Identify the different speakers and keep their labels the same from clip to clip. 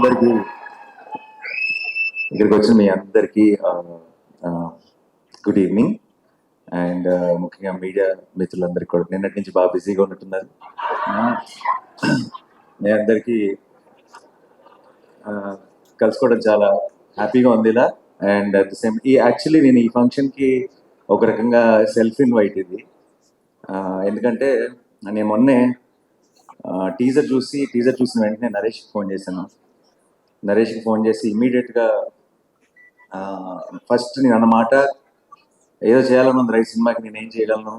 Speaker 1: అందరికీ ఇక్కడికి వచ్చిన మీ అందరికీ గుడ్ ఈవినింగ్ అండ్ ముఖ్యంగా మీడియా మిత్రులందరికీ కూడా. నిన్నటి నుంచి బాగా బిజీగా ఉన్నట్టున్నారు. మీ అందరికీ కలుసుకోవడం చాలా హ్యాపీగా ఉంది ఇలా. అండ్ అట్ ద సేమ్ ఈ యాక్చువల్లీ నేను ఈ ఫంక్షన్కి ఒక రకంగా సెల్ఫ్ ఇన్వైట్ ఇది. ఎందుకంటే నేను మొన్నే టీజర్ చూసి టీజర్ చూసిన వెంటనే నరేష్కి ఫోన్ చేశాను. నరేష్కి ఫోన్ చేసి ఇమీడియట్గా ఫస్ట్ నేను అన్నమాట ఏదో చేయాలని ఉంది రైట్ సినిమాకి నేను ఏం చేయగలను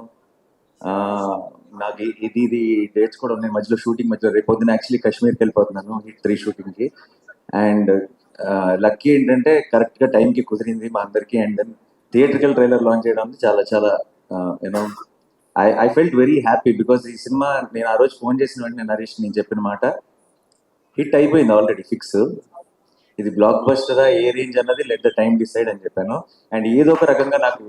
Speaker 1: నాకు ఇది ఇది డేట్స్ కూడా ఉన్నాయి. మధ్యలో షూటింగ్ మధ్యలో రేపు పొద్దున యాక్చువల్లీ కాశ్మీర్కి వెళ్ళిపోతున్నాను హిట్ త్రీ షూటింగ్కి. అండ్ లక్కీ ఏంటంటే కరెక్ట్గా టైంకి కుదిరింది మా అందరికీ. And then theatrical trailer launch చేయడం అనేది చాలా చాలా you know I I felt very happy because ఈ సినిమా నేను ఆ రోజు ఫోన్ చేసిన వెంటనే నరేష్ నేను చెప్పిన మాట హిట్ అయిపోయింది ఆల్రెడీ ఫిక్స్. ఇది బ్లాక్ బస్టరా ఏ రేంజ్ అన్నది లెట్ ద టైం డిసైడ్ అని చెప్పాను. అండ్ ఏదో ఒక రకంగా నాకు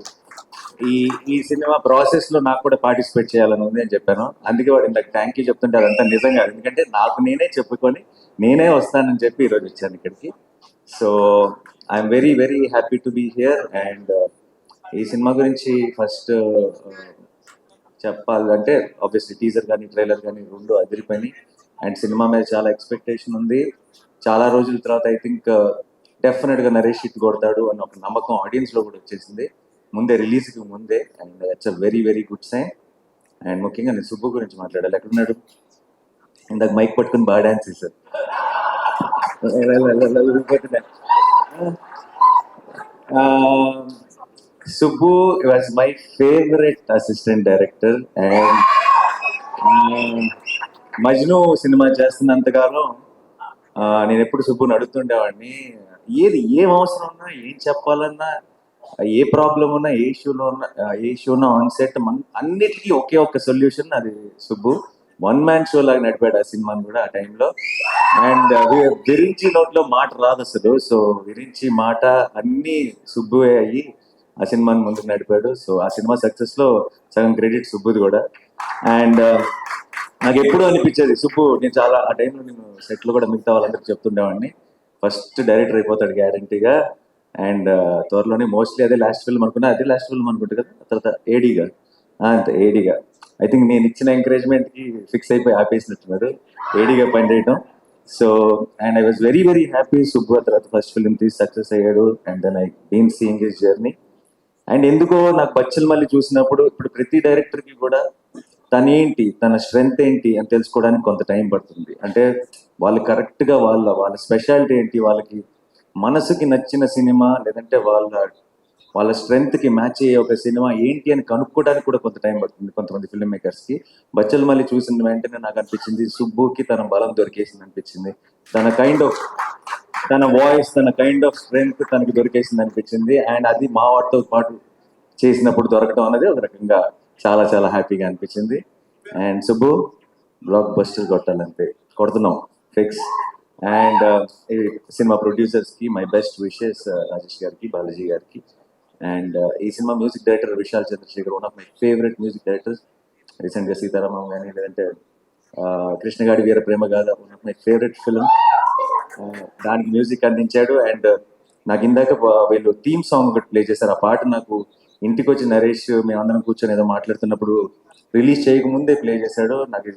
Speaker 1: ఈ ఈ సినిమా ప్రాసెస్లో నాకు కూడా పార్టిసిపేట్ చేయాలని ఉంది అని చెప్పాను. అందుకే వాడు ఇంత థ్యాంక్ యూ చెప్తుంటే అదంతా నిజంగా ఎందుకంటే నాకు నేనే చెప్పుకొని నేనే వస్తానని చెప్పి ఈరోజు వచ్చాను ఇక్కడికి. So I'm very very happy to be here and ఈ సినిమా గురించి ఫస్ట్ uh, చెప్పాలంటే ఆబ్వియస్లీ టీజర్ కానీ ట్రైలర్ కానీ రెండు అదిరిపోయినాయి. అండ్ సినిమా మీద చాలా ఎక్స్పెక్టేషన్ ఉంది. చాలా రోజుల తర్వాత ఐ థింక్ డెఫినెట్గా నరేష్ హిట్ కొడతాడు అన్న ఒక నమ్మకం ఆడియన్స్లో కూడా వచ్చేసింది. ముందే రిలీజ్కి ముందే and it's a very very good sign and ముఖ్యంగా నేను సుబ్బు గురించి మాట్లాడాలి. ఎక్కడున్నాడు ఇందాక మైక్ పట్టుకుని బాగా డాన్స్ చేశారు. Subbu was my favourite assistant director and Majnu cinema చేస్తున్నంతకాలం నేను ఎప్పుడు సుబ్బుని అడుగుతుండేవాడిని ఏది ఏం అవసరం ఉన్నా ఏం చెప్పాలన్నా ఏ ప్రాబ్లం ఉన్నా ఏ ఇష్యూలో ఉన్నా ఏ ఇష్యూనో ఆన్సెట్ ఆన్ సెట్ అన్నిటికీ ఒకే ఒక్క సొల్యూషన్ అది సుబ్బు. వన్ మ్యాన్ షో లాగా నడిపాడు ఆ సినిమాని కూడా ఆ టైంలో అండ్ uh, విరించి నోట్లో మాట రాదు అసలు. సో విరించి మాట అన్ని సుబ్బువే అయ్యి ఆ సినిమాని ముందుకు నడిపాడు. సో ఆ సినిమా సక్సెస్లో సగం క్రెడిట్ సుబ్బుది కూడా. అండ్ నాకు ఎప్పుడూ అనిపించేది సుబ్బు నేను చాలా ఆ టైంలో నేను సెట్లు కూడా మిగతా వాళ్ళందరికీ చెప్తుండేవాడిని. ఫస్ట్ డైరెక్టర్ అయిపోతాడు గ్యారంటీగా. అండ్ త్వరలోనే మోస్ట్లీ అదే లాస్ట్ ఫిల్మ్ అనుకున్నా అదే లాస్ట్ ఫిల్మ్ అనుకుంటా కదా తర్వాత ఏడీగా. అంతే ఏడీగా. ఐ థింక్ నేను ఇచ్చిన ఎంకరేజ్మెంట్కి ఫిక్స్ అయిపోయి ఆపేసినట్టున్నారు ఏడీగా పని చేయడం so and I was very very happy Subbu తర్వాత ఫస్ట్ ఫిల్మ్ తీసి సక్సెస్ అయ్యాడు. And then I been seeing his journey. And ఎందుకో నాకు బచ్చల్ మళ్ళీ చూసినప్పుడు ఇప్పుడు ప్రతి డైరెక్టర్కి కూడా తన ఏంటి తన స్ట్రెంగ్త్ ఏంటి అని తెలుసుకోవడానికి కొంత టైం పడుతుంది. అంటే వాళ్ళు కరెక్ట్గా వాళ్ళ వాళ్ళ స్పెషాలిటీ ఏంటి వాళ్ళకి మనసుకి నచ్చిన సినిమా లేదంటే వాళ్ళ వాళ్ళ స్ట్రెంగ్త్కి మ్యాచ్ అయ్యే ఒక సినిమా ఏంటి అని కనుక్కోవడానికి కూడా కొంత టైం పడుతుంది కొంతమంది ఫిల్మ్ మేకర్స్కి బచ్చల్ మళ్ళీ చూసిన వెంటనే నాకు అనిపించింది సుబ్బుకి తన బలం దొరికేసింది అనిపించింది. తన కైండ్ ఆఫ్ తన వాయిస్ తన కైండ్ ఆఫ్ స్ట్రెంగ్త్ తనకి దొరికేసింది అనిపించింది. అండ్ అది మా వాటితో పాటు చేసినప్పుడు దొరకడం అనేది ఒక రకంగా చాలా చాలా హ్యాపీగా అనిపించింది. అండ్ సుబ్బు బ్లాక్ బస్టర్ కొట్టాలంతే. కొడుతున్నాం. ఫిక్స్ అండ్ uh, ఈ సినిమా ప్రొడ్యూసర్స్కి my best wishes uh, Rajesh గారికి బాలాజీ గారికి. అండ్ uh, ఈ cinema music director Vishal Chandrasekhar one of my favourite music directors. రీసెంట్గా సీతారామం కానీ లేదంటే Krishnagadi Veera Prema Gatha one of my favourite film దానికి మ్యూజిక్ అందించాడు. అండ్ నాకు ఇందాక వీళ్ళు థీమ్ సాంగ్ ఒకటి ప్లే చేశారు. ఆ పాట నాకు ఇంటికి వచ్చి నరేష్ మేమందరం కూర్చొని ఏదో మాట్లాడుతున్నప్పుడు రిలీజ్ చేయకముందే ప్లే చేశాడు. నాకు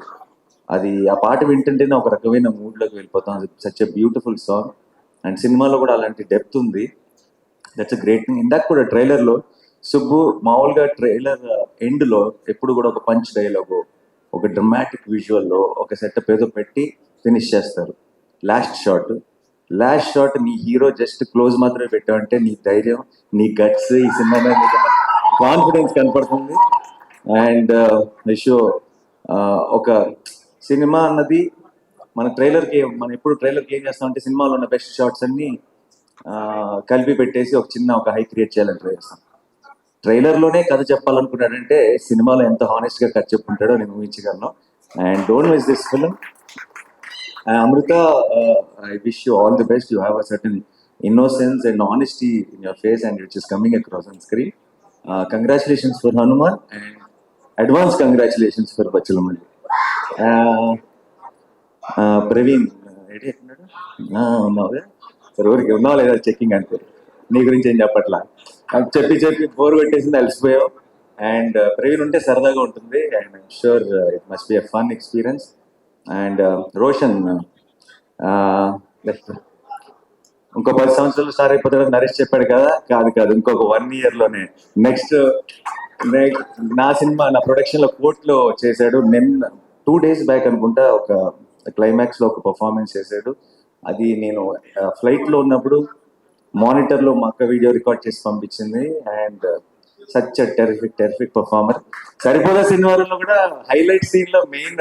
Speaker 1: అది ఆ పాట వింటుంటేనే ఒక రకమైన మూడ్లోకి వెళ్ళిపోతాం. Such a beautiful song and సినిమాలో కూడా అలాంటి డెప్త్ ఉంది. దట్స్ గ్రేట్ థింగ్ ఇందాక కూడా ట్రైలర్లో సుబ్బు మామూలుగా ట్రైలర్ ఎండ్లో ఎప్పుడు కూడా ఒక పంచ్ డైలాగు ఒక డ్రమాటిక్ విజువల్లో ఒక సెటప్ ఏదో పెట్టి ఫినిష్ చేస్తారు. లాస్ట్ షాట్ లాస్ట్ షాట్ నీ హీరో జస్ట్ క్లోజ్ మాత్రమే పెట్టావంటే నీ ధైర్యం నీ గట్స్ ఈ సినిమా కాన్ఫిడెన్స్ కనపడుతుంది. అండ్ విషో uh, uh, ఒక సినిమా అన్నది మన ట్రైలర్కి మనం ఎప్పుడు ట్రైలర్కి ఏం చేస్తామంటే సినిమాలో ఉన్న బెస్ట్ షాట్స్ అన్ని ఆ, కలిపి పెట్టేసి ఒక చిన్న ఒక హై క్రియేట్ చేయాలని ట్రై చేస్తాం. ట్రైలర్లోనే కథ చెప్పాలనుకున్నాడంటే సినిమాలో ఎంత హానెస్ట్గా కథ చెప్పుకుంటాడో నేను ఊహించగలను. And don't miss this film Amrutha I wish you all the best you have a certain innocence and honesty in your face and which is coming across on screen. Uh, congratulations for Hanuman and advance congratulations for Bachalamali. Uh, uh, Praveen, సరే ఊరికి ఉన్నావా లేదా checking అంతే నీ గురించి ఏం చెప్పట్లా నాకు చెప్పి చెప్పి బోర్ పెట్టేసింది అలసిపోయావు అండ్ ప్రవీణ్ ఉంటే సరదాగా ఉంటుంది and sure it must be a fun experience and uh, Roshan uh, ఇంకో పది సంవత్సరాలు స్టార్ అయిపోతాడు నరేష్ చెప్పాడు కదా? కాదు కాదు ఇంకొక వన్ ఇయర్లోనే. నెక్స్ట్ నా సినిమా నా ప్రొడక్షన్లో కోర్ట్లో చేశాడు. నిన్న టూ డేస్ బ్యాక్ అనుకుంటా ఒక క్లైమాక్స్లో ఒక పర్ఫార్మెన్స్ చేశాడు. అది నేను uh, ఫ్లైట్లో ఉన్నప్పుడు మానిటర్లో మా అక్క వీడియో రికార్డ్ చేసి పంపించింది. And such terrific terrific performer Saripodhaa సినిమాలో కూడా? హైలైట్ సీన్లో మెయిన్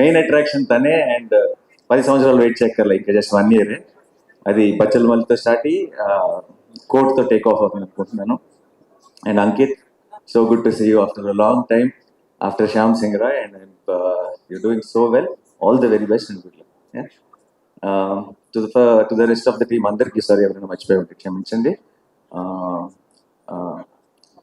Speaker 1: మెయిన్ అట్రాక్షన్ తనే అండ్ పది సంవత్సరాలు వెయిట్ చేయక్కర్లే. ఇంకా జస్ట్ వన్ ఇయర్ అది బచ్చల మల్లితో స్టార్ట్ అయ్యి కోర్ట్తో టేక్ ఆఫ్ అవుతుంది అనుకుంటున్నాను. And Ankit so good to see you after a long time after Shyam Singh Roy and you doing so well all the very best and good luck to to the rest of the team అందరికీ sorry ఎవరైనా మర్చిపోయి ఉంటే క్షమించండి.